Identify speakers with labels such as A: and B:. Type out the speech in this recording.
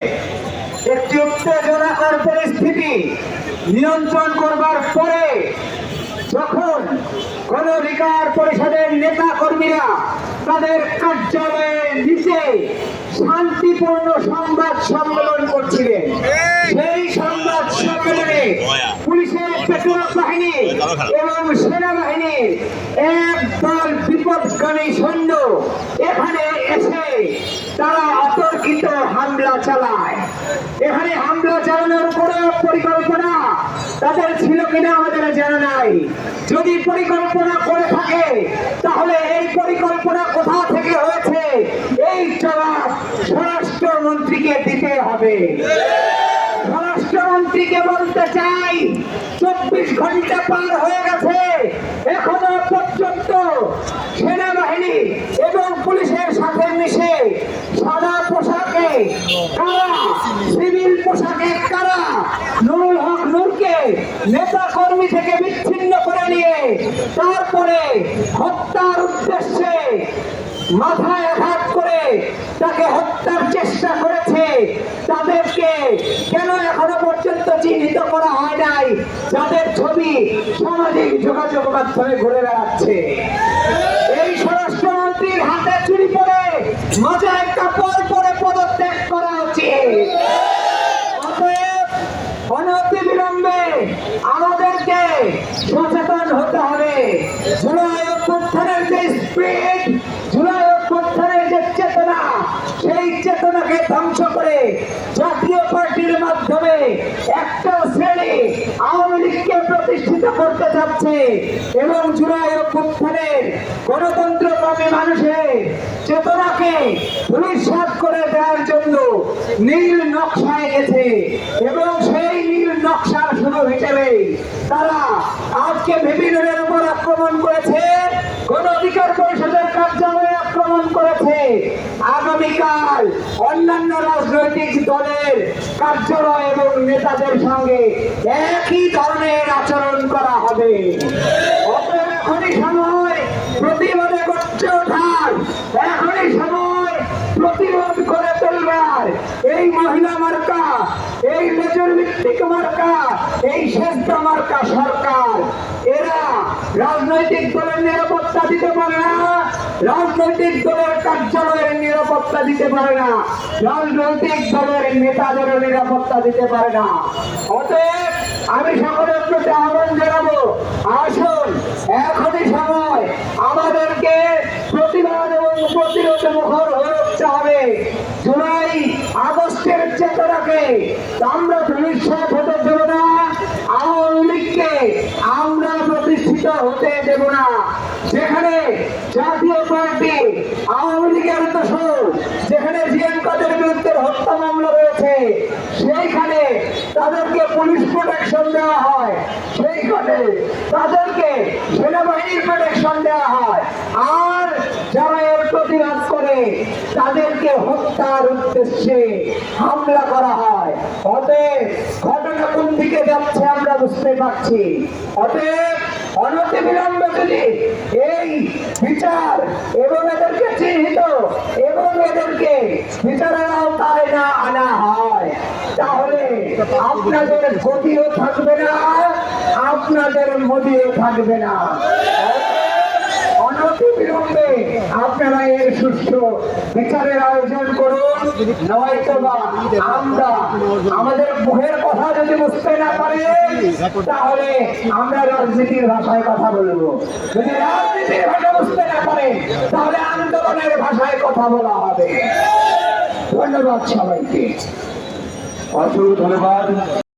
A: একটি উত্তেজনাকর পরিস্থিতি নিয়ন্ত্রণ করবার পরে যখন গণ অধিকার পরিষদের নেতা কর্মীরা তাদের কার্যালয়ের নিচে শান্তিপূর্ণ সংবাদ সম্মেলন করছিলেন সেই সংবাদ সম্মেলনে পুলিশের পেট্রোল বাহিনী এবং সেনাবাহিনীর এক দল বিপদগামী সৈন্য এখানে এসে তারা অতর্কিত হামলা চালায়। এখানে হামলা চালানোর পরিকল্পনা তাদের ছিল কিনা আমাদের জানা নাই। যদি পরিকল্পনা করে থাকে, তাহলে এই পরিকল্পনা কোথা থেকে হয়েছে? এই জবাব স্বরাষ্ট্রমন্ত্রীকে দিতে হবে। স্বরাষ্ট্রমন্ত্রীকে বলতে চাই, চব্বিশ ঘণ্টা পার হয়ে গেছে, এখনও পর্যন্ত সেনাবাহিনী এবং পুলিশের সাথে মিশে সাদা পোশাকে কারা, সিভিল পোশাকে কারা, নুরুল হক নূরকে নেতা কর্মী থেকে বিচ্ছিন্ন করে নিয়ে তারপরে হত্যার উদ্দেশ্যে মাথায় আঘাত করে তাকে হত্যার চেষ্টা করেছে তাদেরকে কেন এখনও পর্যন্ত চিহ্নিত করা হয় নাই। যাদের ছবি সামাজিক যোগাযোগ মাধ্যমে ঘুরে বেড়াচ্ছে। এই স্বরাষ্ট্রমন্ত্রীর হাতে চুরি পড়ে মাথায় কাপড় পরে পদত্যাগ করা উচিত আমাদেরকে সচেতন হতে হবে। জুলাই অভ্যুত্থানের যে স্পিড, জুলাই অভ্যুত্থানের যে চেতনা, সেই চেতনাকে ধ্বংস করে করতে যাচ্ছে এবং জুলাই অভ্যুত্থানের গণতন্ত্রকামী মানুষের চেতনাকে ধূলিসাৎ করে দেওয়ার জন্য নীল নকশায় গেছে এবং সেই নীল নকশার শুরু হিসেবে তারা আজকে বিভিন্নের উপর আক্রমণ করেছে। কোন অধিকার পরিষদের কার্যালয়ে আক্রমণ করেছে। আগামীকাল অন্যান্য রাজনৈতিক দলের কার্যালয় এবং নেতাদের সঙ্গে একই ধরনের আচরণ করা হবে। এখনই সময় প্রতিবাদে করছে ওঠার। এখনই সময় প্রতিরোধ করে তুলবার এই মহিলা মার্কা, এই মেজর ভিত্তিক মার্কা, এই শ্রেষ্ঠ মার্কা সরকার। রাজনৈতিক দলের নিরাপত্তা দিতে পারে না। রাজনৈতিক দলের কার্যালয়ের নিরাপত্তা দিতে পারে না। রাজনৈতিক দলের নেতাদের নিরাপত্তা দিতে পারে না। অতএব আমি সকলের প্রতি আহ্বান জানাব, আসুন, এখনই সময়। আমাদেরকে প্রতিবাদ এবং প্রতিরোধ মুখর হয়ে উঠতে হবে। জুলাই আগস্টের চেতনাকে আমরা ভবিষ্যৎ হতে দেব না। আওয়ামী লীগকে প্রতিষ্ঠিত হতে দেব না। যেখানে জাতীয় পার্টি, আওয়ামী লীগের দোষর যেখানে জিএম কাদের বিরুদ্ধে হত্যা মামলা রয়েছে, সেইখানে তাদেরকে পুলিশ প্রোটেকশন দেওয়া হয়। সেইখানে তাদেরকে সেনাবাহিনীর প্রোটেকশন দেওয়া হয়। আর যারা এর প্রতিবাদ করে, তাদেরকে হত্যার উদ্দেশ্যে হামলা করা হয়। অতএব ঘটনা কোন দিকে যাচ্ছে আমরা বুঝতে পারছি। অতএব এই বিচার এবং আপনাদের গতিও থাকবে না, আপনাদের মোদিও থাকবে না। অনতি বিলম্বে আপনারা এর সুষ্ঠু বিচারের আয়োজন করুন নয়তো আমরা আমাদের মুখের যদি বুঝতে না পারে, তাহলে আমরা রাজনীতির ভাষায় কথা বলব। যদি রাজনীতির ভাষা বুঝতে না পারে, তাহলে আন্দোলনের ভাষায় কথা বলা হবে। ধন্যবাদ সবাইকে।
B: অসংখ্য ধন্যবাদ।